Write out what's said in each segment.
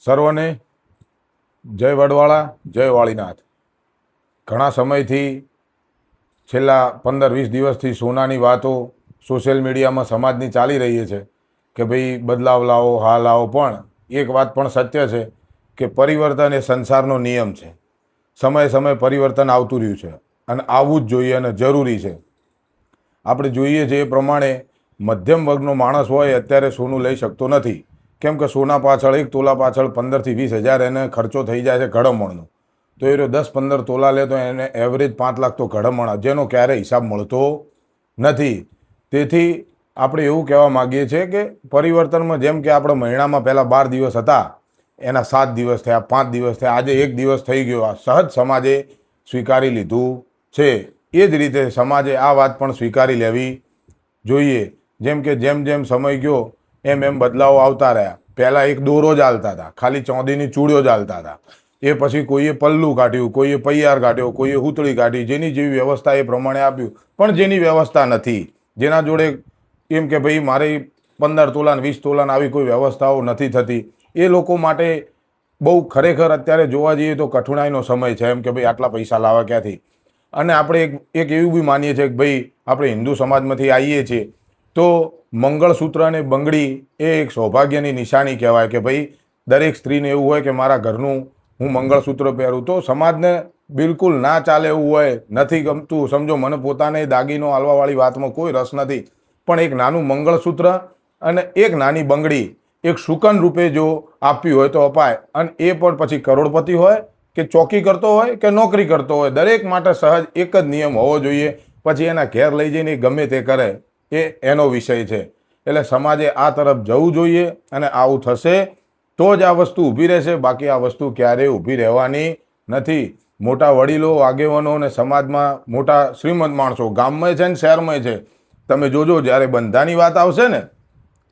સર્વને જય વડવાળા, જય વાળીનાથ. ઘણા સમયથી છેલ્લા પંદર વીસ દિવસથી સોનાની વાતો સોશિયલ મીડિયામાં સમાજની ચાલી રહી છે કે ભાઈ બદલાવ લાવો, હા લાવો, પણ એક વાત પણ સત્ય છે કે પરિવર્તન એ સંસારનો નિયમ છે. સમયે સમયે પરિવર્તન આવતું રહ્યું છે અને આવવું જ જોઈએ અને જરૂરી છે. આપણે જોઈએ છે એ પ્રમાણે મધ્યમ વર્ગનો માણસ હોય, અત્યારે સોનું લઈ શકતો નથી. કેમ કે સોના પાછળ, એક તોલા પાછળ પંદરથી વીસ હજાર એને ખર્ચો થઈ જાય છે ઘડમણનો. તો એ રહ્યો દસ પંદર તોલા લે તો એને એવરેજ પાંચ લાખ તો ઘડમણ. જેનો ક્યારેય હિસાબ મળતો નથી. તેથી આપણે એવું કહેવા માગીએ છીએ કે પરિવર્તનમાં જેમ કે આપણે મહિનામાં પહેલાં બાર દિવસ હતા, એના સાત દિવસ થયા, પાંચ દિવસ થયા, આજે એક દિવસ થઈ ગયો. આ સહજ સમાજે સ્વીકારી લીધું છે. એ જ રીતે સમાજે આ વાત પણ સ્વીકારી લેવી જોઈએ. જેમ કે જેમ જેમ સમય ગયો એમ એમ બદલાવો આવતા રહ્યા. પહેલાં એક દોરો જ હાલતા હતા. ખાલી ચોંદીની ચૂડીઓ જ હાલતા હતા. એ પછી કોઈએ પલ્લું કાઢ્યું, કોઈએ પૈયાર કાઢ્યો, કોઈએ હુતળી કાઢી. જેની જેવી વ્યવસ્થા એ પ્રમાણે આપ્યું. પણ જેની વ્યવસ્થા નથી. જેના જોડે એમ કે ભાઈ મારે પંદર તોલાન, વીસ તોલાન આવી કોઈ વ્યવસ્થાઓ નથી થતી. એ લોકો માટે બહુ ખરેખર અત્યારે જોવા જઈએ તો કઠણાઈનો સમય છે. એમ કે ભાઈ આટલા પૈસા લાવવા ક્યાંથી? અને આપણે એક એક એવું બી માનીએ છીએ કે ભાઈ આપણે હિન્દુ સમાજમાંથી આવીએ છીએ. તો મંગળસૂત્ર અને બંગડી એ એક સૌભાગ્યની નિશાની કહેવાય કે ભાઈ, દરેક સ્ત્રીને એવું હોય કે મારા ઘરનું હું મંગળસૂત્ર પહેરું. તો સમાજને બિલકુલ ના ચાલે એવું હોય, નથી ગમતું. સમજો, મને પોતાને દાગીનો હાલવાવાળી વાતમાં કોઈ રસ નથી. પણ એક નાનું મંગળસૂત્ર અને એક નાની બંગડી, એક શુકન રૂપે જો આપવી હોય તો અપાય. અને એ પણ પછી કરોડપતિ હોય કે ચોકી કરતો હોય કે નોકરી કરતો હોય. દરેક માટે સહજ એક જ નિયમ હોવો જોઈએ. પછી એના ઘેર લઈ જઈને ગમે તે કરે. એ એનો વિષય છે. એટલે સમાજે આ તરફ જવું જોઈએ અને આવું થશે તો જ આ વસ્તુ ઊભી રહેશે. બાકી આ વસ્તુ ક્યારેય ઊભી રહેવાની નથી. મોટા વડીલો, આગેવાનો અને સમાજમાં મોટા શ્રીમંત માણસો ગામમાં છે ને શહેરમાં છે. તમે જોજો, જ્યારે બંધાની વાત આવશે ને,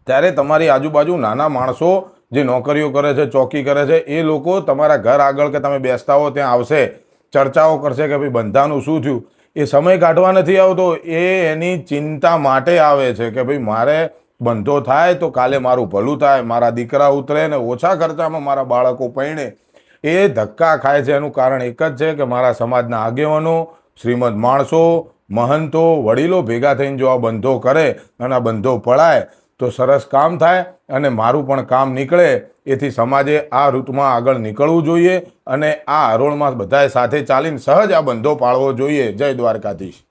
ત્યારે તમારી આજુબાજુ નાના માણસો જે નોકરીઓ કરે છે, ચોકી કરે છે, એ લોકો તમારા ઘર આગળ કે તમે બેસતા હો ત્યાં આવશે. ચર્ચાઓ કરશે કે ભાઈ બંધાનું શું થયું? એ સમય કાઢવા નથી આવતો, એ એની ચિંતા માટે આવે છે કે ભાઈ મારે બંધો થાય તો કાલે મારું ભલું થાય, મારા દીકરા ઉતરે ને ઓછા ખર્ચામાં મારા બાળકો પૈણે એ ધક્કા ખાય છે, એનું કારણ એક જ છે કે મારા સમાજના આગેવાનો, શ્રીમદ માણસો, મહંતો, વડીલો ભેગા થઈને જો આ બંધો કરે અને આ બંધો પડાય તો સરસ કામ થાય અને મારું પણ કામ નીકળે, એથી સમાજે આ ઋતુમાં આગળ નીકળવું જોઈએ અને આ હરોળમાં બધાએ સાથે ચાલીને સહજ આ બંધો પાળવો જોઈએ. જય દ્વારકાધીશ.